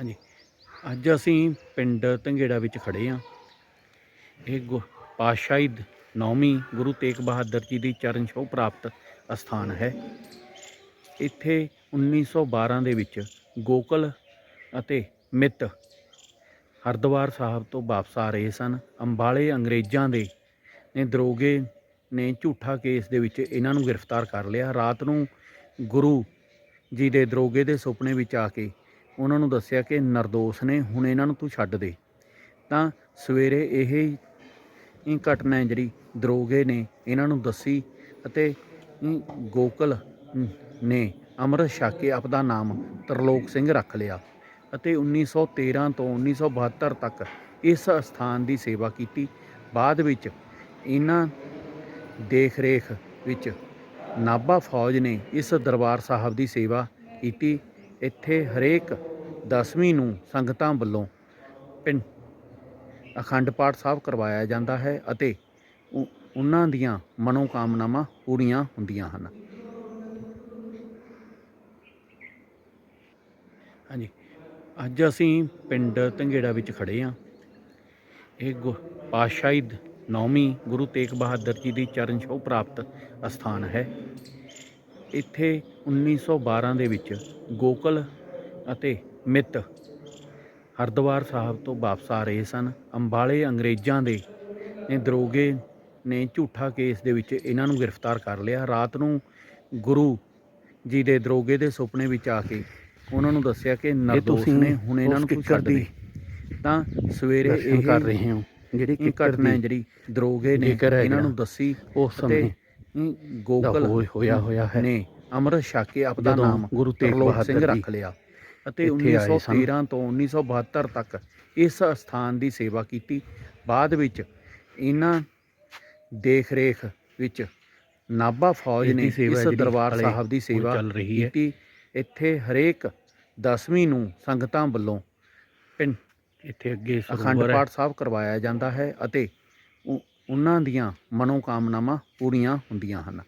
ਹਾਂਜੀ। ਅੱਜ ਅਸੀਂ ਪਿੰਡ ਧੰਗੇੜਾ ਵਿੱਚ ਖੜੇ ਹਾਂ। ਇਹ ਗੁ- ਪਾਤਸ਼ਾਹੀ ਦ- ਨੌਵੀਂ ਗੁਰੂ ਤੇਗ ਬਹਾਦਰ ਜੀ ਦੀ ਚਰਨ ਛੋਹ ਪ੍ਰਾਪਤ ਅਸਥਾਨ ਹੈ। ਇੱਥੇ 1912 ਦੇ ਵਿੱਚ ਗੋਕਲ ਅਤੇ ਮਿੱਤ ਹਰਦੁਆਰ ਸਾਹਿਬ ਤੋਂ ਵਾਪਸ ਆ ਰਹੇ ਸਨ। ਅੰਬਾਲੇ ਅੰਗਰੇਜ਼ਾਂ ਦੇ, ਨੇ ਦਰੋਗੇ ਨੇ ਝੂਠਾ ਕੇਸ ਦੇ ਵਿੱਚ ਇਹਨਾਂ ਨੂੰ ਗ੍ਰਿਫਤਾਰ ਕਰ ਲਿਆ। ਰਾਤ ਨੂੰ ਗੁਰੂ ਜੀ ਦੇ ਦਰੋਗੇ ਦੇ ਸੁਪਨੇ ਵਿੱਚ ਆ ਕੇ ਉਹਨਾਂ ਨੂੰ ਦੱਸਿਆ ਕਿ ਨਰਦੋਸ਼ ਨੇ ਹੁਣ ਇਹਨਾਂ ਨੂੰ ਤੂੰ ਛੱਡ ਦੇ। ਤਾਂ ਸਵੇਰੇ ਇਹ ਹੀ ਘਟਨਾ ਜਿਹੜੀ ਦਰੋਗੇ ਨੇ ਇਹਨਾਂ ਨੂੰ ਦੱਸੀ ਅਤੇ ਗੋਕਲ ਨੇ ਅੰਮ੍ਰਿਤ ਛਕ ਕੇ ਆਪਦਾ ਨਾਮ ਤਰਲੋਕ ਸਿੰਘ ਰੱਖ ਲਿਆ ਅਤੇ 1913 ਤੋਂ 1972 ਤੱਕ ਇਸ ਸਥਾਨ ਦੀ ਸੇਵਾ ਕੀਤੀ। ਬਾਅਦ ਵਿੱਚ ਇਹਨਾਂ ਦੇਖ ਰੇਖ ਵਿੱਚ ਨਾਭਾ ਫੌਜ ਨੇ ਇਸ ਦਰਬਾਰ ਸਾਹਿਬ ਦੀ ਸੇਵਾ ਕੀਤੀ। ਇੱਥੇ ਹਰੇਕ ਦਸਵੀਂ ਨੂੰ ਸੰਗਤਾਂ ਵੱਲੋਂ ਪਿੰ ਅਖੰਡ ਪਾਠ ਸਾਹਿਬ ਕਰਵਾਇਆ ਜਾਂਦਾ ਹੈ ਅਤੇ ਉ- ਉਹਨਾਂ ਦੀਆਂ ਮਨੋਕਾਮਨਾਵਾਂ ਪੂਰੀਆਂ ਹੁੰਦੀਆਂ ਹਨ। ਹਾਂਜੀ, ਅੱਜ ਅਸੀਂ ਪਿੰਡ ਧੰਗੇੜਾ ਵਿੱਚ ਖੜੇ ਹਾਂ। ਇਹ ਗੁ- ਪਾਤਸ਼ਾਹੀ ਨੌਵੀਂ ਗੁਰੂ ਤੇਗ ਬਹਾਦਰ ਜੀ ਦੀ ਚਰਨ ਛੋਹ ਪ੍ਰਾਪਤ ਅਸਥਾਨ ਹੈ। ਇੱਥੇ 1912 ਦੇ ਵਿੱਚ ਗੋਕਲ ਅਤੇ ਮਿੱਤ। ਹਰਦੁਆਰ ਸਾਹਿਬ ਤੋਂ ਵਾਪਸ ਆ ਰਹੇ ਸਨ। ਅੰਬਾਲੇ ਅੰਗਰੇਜ਼ਾਂ ਦੇ ਨੇ ਦਰੋਗੇ ਨੇ ਝੂਠਾ ਕੇਸ ਦੇ ਵਿੱਚ ਇਹਨਾਂ ਨੂੰ ਗ੍ਰਿਫਤਾਰ ਕਰ ਲਿਆ। ਰਾਤ ਨੂੰ ਗੁਰੂ ਜੀ ਦੇ ਦਰੋਗੇ ਦੇ ਸੁਪਨੇ ਵਿੱਚ ਆ ਕੇ ਉਹਨਾਂ ਨੂੰ ਦੱਸਿਆ ਕਿ ਨਰਦੋਸ਼ ਨੇ ਹੁਣ ਇਹਨਾਂ ਨੂੰ ਛੱਡ ਦੇ ਤਾਂ ਸਵੇਰੇ ਇਹ ਕਰ ਰਹੇ ਹੋ ਜਿਹੜੀ ਕਿੱਕਰ ਘਟਨਾ ਹੈ ਜਿਹੜੀ ਦਰੋਗੇ ਨੇ ਇਹਨਾਂ। ਨੂੰ ਦੱਸੀ ਉਸ ਸਮੇਂ ਗੋਕਲ ਹੋਇਆ ਹੋਇਆ ਹੈ। ਨੇ ਅੰਮ੍ਰਿਤ ਛਕ ਕੇ ਆਪਦਾ ਨਾਮ ਗੁਰੂ ਤੇਗ ਬਹਾਦਰ ਸਿੰਘ ਰੱਖ ਲਿਆ। ਅਤੇ ਇੱਥੇ ਆਏ ਸਨ। 1913 ਤੋਂ 1972 ਤੱਕ ਇਸ ਸਥਾਨ ਦੀ ਸੇਵਾ ਕੀਤੀ ਬਾਅਦ ਵਿੱਚ ਇਹਨਾਂ ਦੇਖ ਰੇਖ ਵਿੱਚ ਨਾਭਾ ਫੌਜ ਨੇ ਇਸ ਦਰਬਾਰ ਸਾਹਿਬ ਦੀ ਸੇਵਾ। ਕੀਤੀ ਇੱਥੇ ਹਰੇਕ ਦਸਵੀਂ ਨੂੰ ਸੰਗਤਾਂ ਵੱਲੋਂ ਪਿੰ ਇੱਥੇ ਅੱਗੇ ਅਖੰਡ ਪਾਠ ਸਾਹਿਬ ਕਰਵਾਇਆ ਜਾਂਦਾ ਹੈ ਅਤੇ ਉਹਨਾਂ ਦੀਆਂ ਮਨੋਕਾਮਨਾਵਾਂ ਪੂਰੀਆਂ ਹੁੰਦੀਆਂ ਹਨ